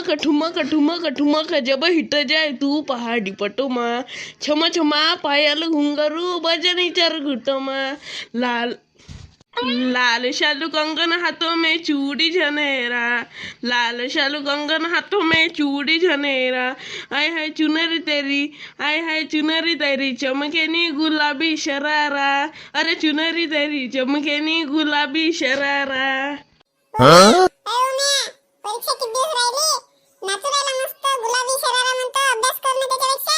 ठुमक ठुमक ठुमक ठुमक जब हिट जाय तू पहाडी पटोमा. छम छमा पायल घुंगरू बजनी चर घुटमा. लाल लाल शालू कंगन हाथों में चूड़ी झनेरा. लाल शालू कंगन हाथों में चूड़ी झनेरा. आय हाय चुनरी तेरी आय हाय चुनरी तेरी चमकेनी गुलाबी शरारा. अरे चुनरी तेरी चमकेनी गुलाबी शरारा अहो म्या, परीक्षा किती दिवस राहिली नाचू राहिला मस्त गुलाबी शरारा म्हणतो अभ्यास करणं त्याच्यापेक्षा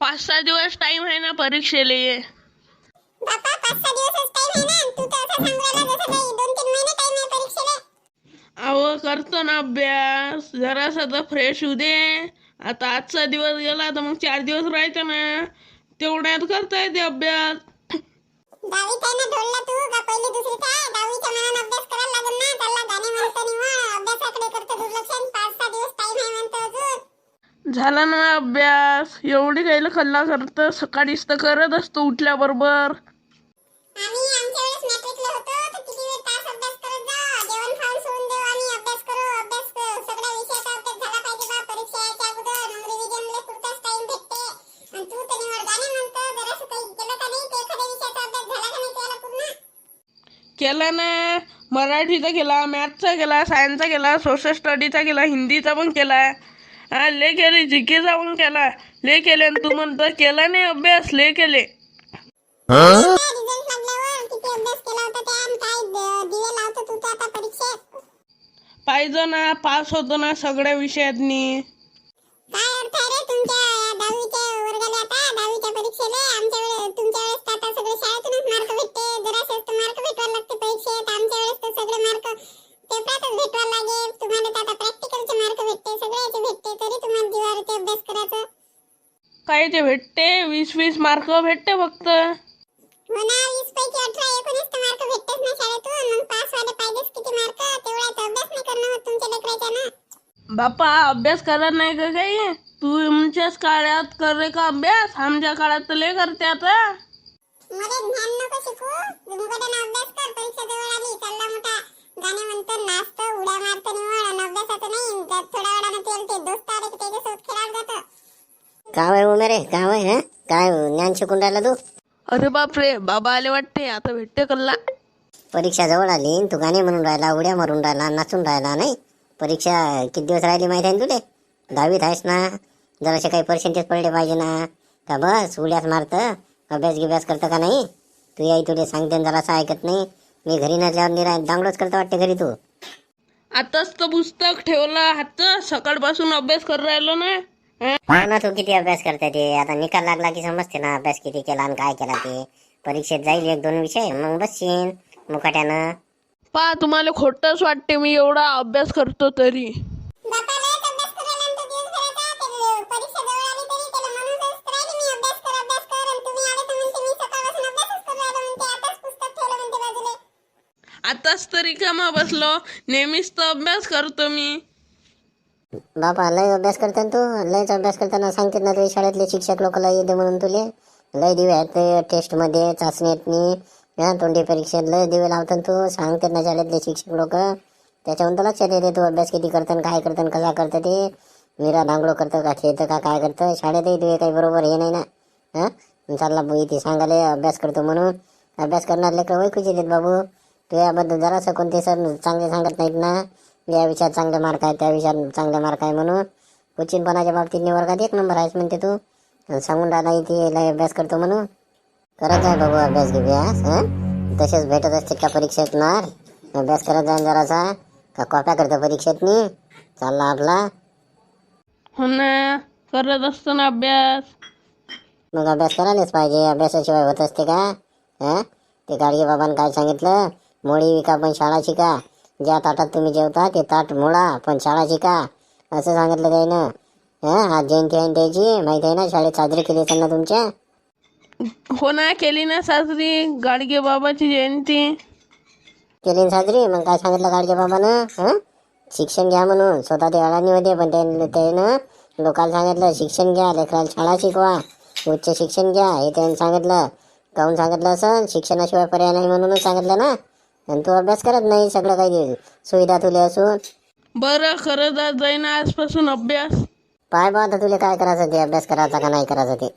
पाच सहा दिवस टाइम आहे ना परीक्षेले. बापा पाच सहा दिवसच टाइम आहे ना. तू तर असं सांगू राहिला जसं काही दोन तीन महिने टाइम आहे परीक्षेला. अहो करतो ना अभ्यास. जरासा तर फ्रेश होऊ दे. आता आजचा दिवस गेला तर मग चार दिवस राहायचा ना. तेवढ्यात करता येते अभ्यास. दहावीत आहे ना ढोलला तू का पहिली रिव्हिजनला पुरताच टाइम भेटते. आणि तू तर निवड गाणे म्हणतो जरासं काही केलं का नाही? ते एखाद्या विषयाचा अभ्यास झाला का नाही त्याला पूर्ण? केला ना. मराठीचा केला मॅथचा केला सायन्सचा केला सोशल स्टडीचा केला हिंदीचा पण केला. हा ले केले जीकेचा पण केला. ले केले आणि तू म्हणतो केला नाही अभ्यास ले केले पाहिजे ना पास होतो ना सगळ्या विषयातनी. काय ते भेटते वीस वीस मार्क भेटते फक्त. हो ना वीस पैकी अठरा एकोणीस तर मार्क भेटतेच ना शाळेतून. मग पास व्हायला पाहिजेच किती मार्क तेवढ्याचा अभ्यास नाही करणं होत तुमच्या लेकराच्या ना. बापा अभ्यास करत नाही का काही? तुमच्याच काळात करे का अभ्यास? आमच्या काळात तर लय करते आता. मला ज्ञान नको शिकू. मुकाट्यानं अभ्यास कर. परीक्षा जवळ आली चालला मोठा. गाणे म्हणतो नाचतो उड्या मारतो निवड. अभ्यासाचं नाही थोड्या वेळानं तेल ते दोस्त आले की त्याच्यासोबत काय उमे रे काय हं? काय ज्ञान शिकून राहिला तू? अरे बापरे बाबा आले वाटते. आता भेटते कल्ला. परीक्षा जवळ आली. तू गाणे म्हणून राहिला उड्या मारून राहिला नाचून राहिला नाही? परीक्षा किती दिवस राहिली माहिती आहे तुले? दहावीत आहेस ना? जरासे काही पर्सेंटेज पडले पाहिजे ना? का बस उड्याच मारतं? अभ्यास गिभ्यास करतं का नाही? तू याई तुले सांगते जरासं ऐकत नाही. मी घरी नसल्यावर निरा दांगडोच करतं वाटते घरी तू. आताच तर पुस्तक ठेवलं. हात सकाळपासून अभ्यास करून राहिलो ना. ना तू किती अभ्यास करते ते? आता निकाल लागला की समजते ना अभ्यास किती केला आणि काय केला ते. परीक्षेत जाईल एक दोन विषय मग बसशील मुकाट्यानं. पा तुम्हाला खोटंच वाटते मी एवढा अभ्यास करतो तरी. बापा लयच अभ्यास करायला आणि तो दिवसभराचा ते परीक्षा जवळ आली तरी त्याला म्हणूनच राहिली. मी अभ्यास कर अभ्यास कर आणि तुम्ही आले तर म्हणते मी सकाळपासून अभ्यासच करू राहिलो म्हणते. आताच पुस्तक ठेवलं म्हणते बाजूला. आताच तरी कामा बसलो. नेहमीच तर अभ्यास करतो मी. बापा लय अभ्यास करते ना तू? लयच अभ्यास करताना सांगते ना तुझ्या शाळेतले शिक्षक लोक लय दे म्हणून तुले. लय दिवे आहेत ते टेस्टमध्ये चाचणीतनी हा तोंडी परीक्षेत लय दिवे लावतात तू. सांगते ना शाळेतले शिक्षक लोक. त्याच्याहून तर लक्षात येते तू अभ्यास किती करतं काय करतं कसा करतं ते. मीरा डांगडो करतं का खेळतं का काय करतं? शाळेतही तुझे काही बरोबर हे नाही ना. हां? चालला इथे सांगाले अभ्यास करतो म्हणून. अभ्यास करणार लेकरं वैकूच येतात बाबू. तुझ्याबद्दल जरासं कोणते सर चांगले सांगत नाहीत ना. या विषयात चांगले मार्क आहे त्या विषयात चांगले मार्क आहे म्हणून उच्चिनपणाच्या बाबतीत वर्गात एक नंबर आहेस म्हणते तू. आणि सांगून राहिला इथे लय अभ्यास करतो म्हणून. करत आहे बाबू अभ्यास घेभ्यास हं? तसेच भेटत असते का परीक्षेत नार अभ्यास करत जाईन जरासा. का कॉप्या करतो परीक्षेतनी? चालला आपला. हो ना करत असतो ना अभ्यास. मग अभ्यास करायलाच पाहिजे अभ्यासाशिवाय होत असते का? हं? ते गाडगे बाबांनी काय सांगितलं? मोडी विका पण शाळा शिका. ज्या ताटात तुम्ही जेवता ते ताट मोडा पण शाळा शिका. असं सांगितलं त्यानं. हं आज जयंती आहे ना त्याची? माहिती आहे ना शाळेत साजरी केली असेल ना तुमच्या? हो ना केली ना साजरी. गाडगे बाबाची जयंती. केली ना साजरी? मग काय सांगितलं गाडगे बाबानं? हं? शिक्षण घ्या म्हणून. स्वतः ते अडाणी होते पण त्यानं त्यानं लोकांना सांगितलं शिक्षण घ्या लेकराला शाळा शिकवा. उच्च शिक्षण घ्या. हे त्यानं सांगितलं. काहून सांगितलं असं? शिक्षणाशिवाय पर्याय नाही म्हणूनच सांगितलं ना? आणि तू अभ्यास करत नाही सगळं काही सुविधा तुले असून. बरं खरं जात जाईन आजपासून अभ्यास. पाय बा आता तुला काय करायचं ते अभ्यास करायचा का नाही करायचा ते.